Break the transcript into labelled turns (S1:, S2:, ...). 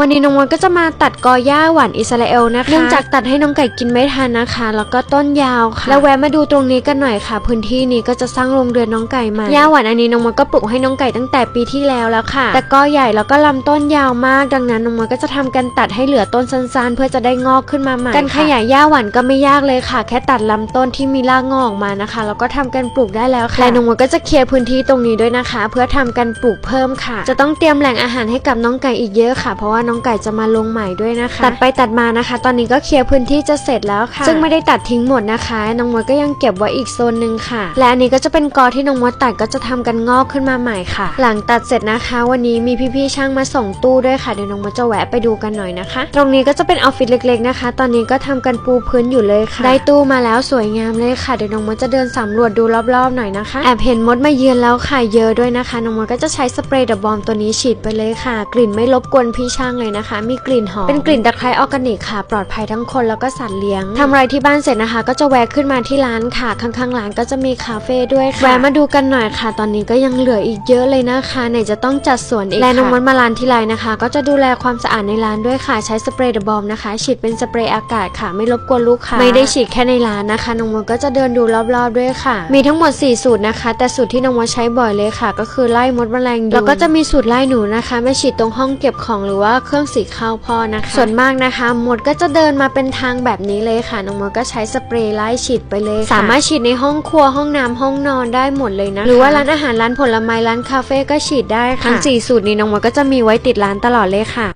S1: วันนี้น้องมดก็จะมาตัดกอหญ้าหวานอิสราเอลนะคะ เนื่องจากตัดให้น้องไก่กินไม่ทันนะคะ แล้วก็ต้นยาวค่ะ แล้วแวะมาดูตรงนี้กันหน่อยค่ะ พื้นที่นี้ก็จะสร้างโรงเรือนน้องไก่ใหม่หญ้าหวานอันนี้น้องมดก็ปลูกให้น้องไก่ตั้งแต่ปีที่แล้วแล้วค่ะ แต่กอใหญ่แล้วก็ลำต้นยาวมาก ดังนั้นน้องมดก็จะทำการตัดให้เหลือต้นสั้นๆ เพื่อจะได้งอกขึ้นมาใหม่ การขยายหญ้าหวานก็ไม่ยากเลยค่ะ แค่ตัดลำต้นที่มีรากงอกออกมานะคะ แล้วก็ทำการปลูกได้แล้วค่ะและน้องมดก็จะเคลียร์พื้นที่ตรงนี้ด้วยนะคะ เพื่อทำการปลูกเพิ่มค่ะ จะต้องเตรียมแหล่งอาหารให้กับน้องไก่อีกเยอะค่ะเพราะว่าน้องไก่จะมาลงใหม่ด้วยนะคะ ตัดไปตัดมานะคะ ตอนนี้ก็เคลียร์พื้นที่จะเสร็จแล้วค่ะ ซึ่งไม่ได้ตัดทิ้งหมดนะคะ น้องมดก็ยังเก็บไว้อีกโซนหนึ่งค่ะ และอันนี้ก็จะเป็นกอที่น้องมดตัดก็จะทำกันงอกขึ้นมาใหม่ค่ะ หลังตัดเสร็จนะคะ วันนี้มีพี่ๆช่างมาส่งตู้ด้วยค่ะเดี๋ยวน้องมดจะแวะไปดูกันหน่อยนะคะ ตรงนี้ก็จะเป็นออฟฟิศเล็ก ๆนะคะ ตอนนี้ก็ทำกันปูพื้นอยู่เลยค่ะ ได้ตู้มาแล้วสวยงามเลยค่ะเดี๋ยวน้องมดจะเดินสำรวจดูรอบๆหน่อยนะคะแอบเห็นมดมาเยือนแล้วค่ะเยอะด้วยนะคะน้องมดก็จะใช้สเปรย์ดับบอมตัวนี้ฉีดไปเลยค่ะ กลิ่นไม่รบกวนพี่ช่างเลยนะคะ มีกลิ่นหอม เป็นกลิ่นตะไคร้ออร์แกนิกค่ะ ปลอดภัยทั้งคนแล้วก็สัตว์เลี้ยงทำอะไรที่บ้านเสร็จนะคะ ก็จะแวะขึ้นมาที่ร้านค่ะ ข้างๆร้านก็จะมีคาเฟ่ด้วยค่ะ แวะมาดูกันหน่อยค่ะ ตอนนี้ก็ยังเหลืออีกเยอะเลยนะคะไหนจะต้องจัดสวนอีกและน้องมดมาร้านที่ไรนะคะ ก็จะดูแลความสะอาดในร้านด้วยค่ะ ใช้สเปรย์ดับบอมนะคะ ฉีดเป็นสเปรย์อากาศค่ะ ไม่รบกวนลูกค้า ไม่ได้ฉีดแค่ในร้านนะคะน้องมดก็จะเดินดูรอบๆด้วยค่ะ มีทั้งหมด 4 สูตรนะคะ แต่สูตรที่น้องมดใช้บ่อยเลยค่ะ ก็คือไล่มดแมลงยุงแล้วก็จะมีสูตรไล่หนูนะคะไม่ฉีดตรงห้องเก็บของหรือว่าเครื่องสีข้าวพ่อนะคะ ส่วนมากนะคะมดก็จะเดินมาเป็นทางแบบนี้เลยค่ะน้องมดก็ใช้สเปรย์ไล่ฉีดไปเลยค่ะสามารถฉีดในห้องครัวห้องน้ำห้องนอนได้หมดเลยนะคะหรือว่าร้านอาหารร้านผลไม้ร้านคาเฟ่ก็ฉีดได้ค่ะทั้งสี่สูตรนี้น้องมดก็จะมีไว้ติดร้านตลอดเลยค่ะ